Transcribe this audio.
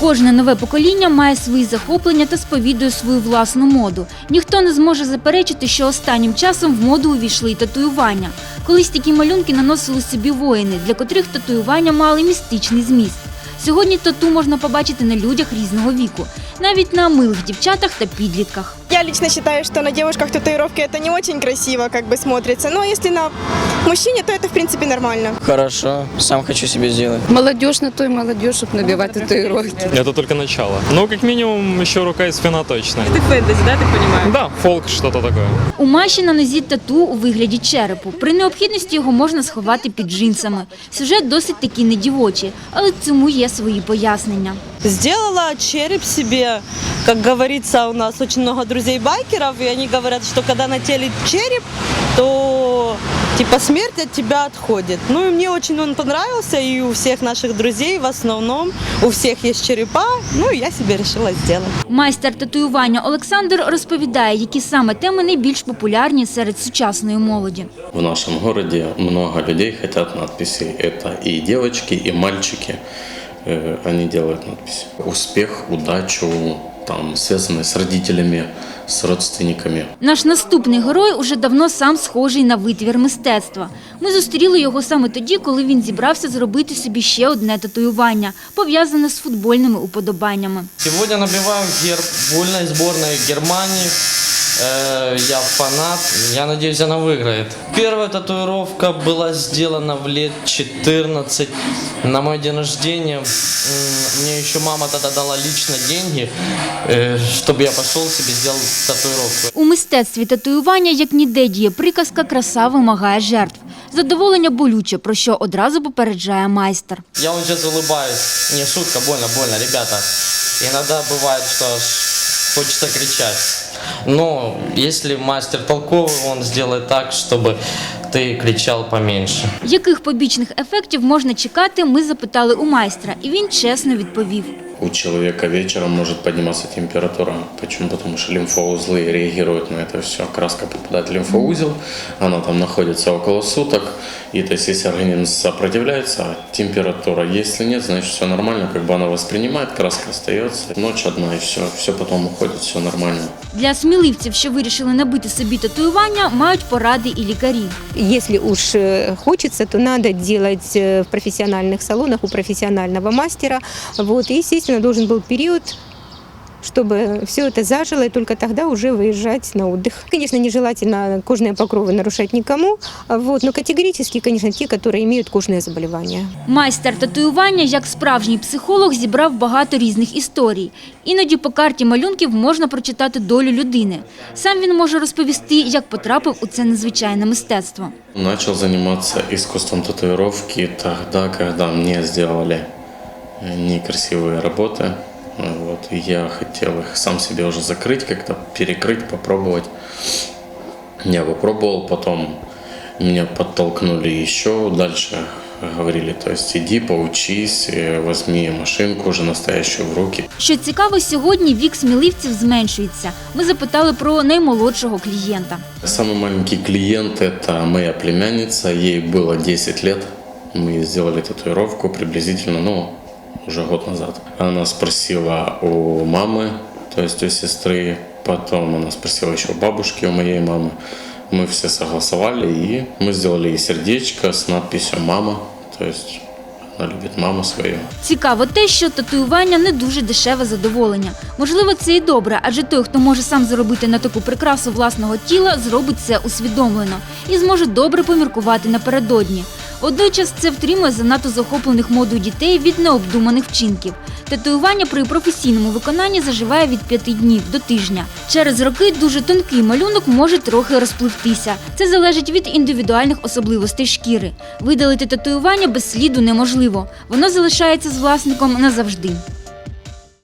Кожне нове покоління має свої захоплення та сповідує свою власну моду. Ніхто не зможе заперечити, що останнім часом в моду увійшли й татуювання. Колись такі малюнки наносили собі воїни, для котрих татуювання мали містичний зміст. Сьогодні тату можна побачити на людях різного віку, навіть на милих дівчатах та підлітках. Я лично считаю, что на девушках татуировки это не очень красиво как бы смотрится. Но если на мужчине, то это в принципе нормально. Хорошо, сам хочу себе сделать. Молодежь на то и молодежь, чтобы набивать татуировки. Это только начало. Ну, как минимум, еще рука и спина точно. Ты фэнтези, да, так понимаю? Да, фолк, что-то такое. У Маші на нозі тату у вигляді черепу. При необхідності його можна сховати під джинсами. Сюжет досить таки не дівочий, але цьому є свої пояснення. Сделала череп себе. Как говорится, у нас очень много друзей-байкеров, и они говорят, что когда на теле череп, то типа смерть от тебя отходит. Ну и мне очень он понравился, и у всех наших друзей в основном, у всех есть черепа, ну и я себе решила сделать. Майстер татуювання Олександр розповідає, які саме теми найбільш популярні серед сучасної молоді. В нашому місті много людей хочуть надписи. Це і дівчатки, і мальчики. Э, Они делают надписи. Успех, удачу, там, связанные с родителями, с родственниками. Наш наступний герой уже давно сам схожий на витвір мистецтва. Ми зустріли його саме тоді, коли він зібрався зробити собі ще одне татуювання, пов'язане з футбольними уподобаннями. Сегодня набиваю герб вольной сборной Германии. Э, Я фанат. Я надеюсь, она выиграет. Первая татуировка была сделана в лет 14 на мой день рождения. М, Мне еще мама тогда дала лично деньги, э, чтобы я пошел себе сделал татуировку. У мистецтві татуювання як ніде діє приказка «краса вимагає жертв». Задоволення болюче, про що одразу попереджає майстер. Я вот сейчас улыбаюсь. Не, шутка, больно, больно, ребята. Иногда бывает, что аж хочется кричать. Но если мастер толковый, он сделает так, чтобы ты кричал поменьше. Яких побічних ефектів можна чекати, ми запитали у майстра, і він чесно відповів. У человека вечером может подниматься температура. Почему? Потому что лимфоузлы реагируют на это все. Краска попадает в лимфоузел, она там находится около суток. И то есть, если организм сопротивляется, температура. Если нет, значит все нормально, как бы она воспринимает, краска остается. Ночь одна и все, все потом уходит, все нормально. Для сміливців, що вирішили набити собі татуювання, мають поради і лікарі. Если уж э, хочется, то надо делать э, в профессиональных салонах у профессионального мастера. Вот, и, естественно, должен был период чтобы все это зажило, и только тогда уже выезжать на отдых. Конечно, нежелательно кожные покровы нарушать никому, вот, но категорически, конечно, те, которые имеют кожные заболевания. Майстер татуювання, як справжній психолог, зібрав багато різних історій. Іноді по карті малюнків можна прочитати долю людини. Сам він може розповісти, як потрапив у це незвичайне мистецтво. Начал заниматься искусством татуировки тогда, когда мне сделали э, некрасивые работы. Вот, и я хотел их сам себе уже закрыть, как-то перекрыть, попробовать. Я попробовал, потом меня подтолкнули еще дальше. Говорили, то есть иди, поучись, э, возьми машинку уже настоящую в руки. Що цікаво, сьогодні вік сміливців зменшується. Ми запитали про наймолодшого клієнта. Самый маленький клиент – это моя племянница, ей было 10 лет. Мы сделали татуировку приблизительно, ну, уже год назад. Она спросила у мамы, то есть у сестры, потом она спросила еще у бабушки, у моей мамы. Мы все согласовали, и мы сделали ей сердечко с надписью «Мама», то есть она любит маму свою. Цікаво те, що татуювання не дуже дешеве задоволення. Можливо, це і добре, адже той, хто може сам заробити на таку прикрасу власного тіла, зробить це усвідомлено і зможе добре поміркувати напередодні. Водночас це втримує занадто захоплених модою дітей від необдуманих вчинків. Татуювання при професійному виконанні заживає від п'яти днів до тижня. Через роки дуже тонкий малюнок може трохи розпливтися. Це залежить від індивідуальних особливостей шкіри. Видалити татуювання без сліду неможливо. Воно залишається з власником назавжди.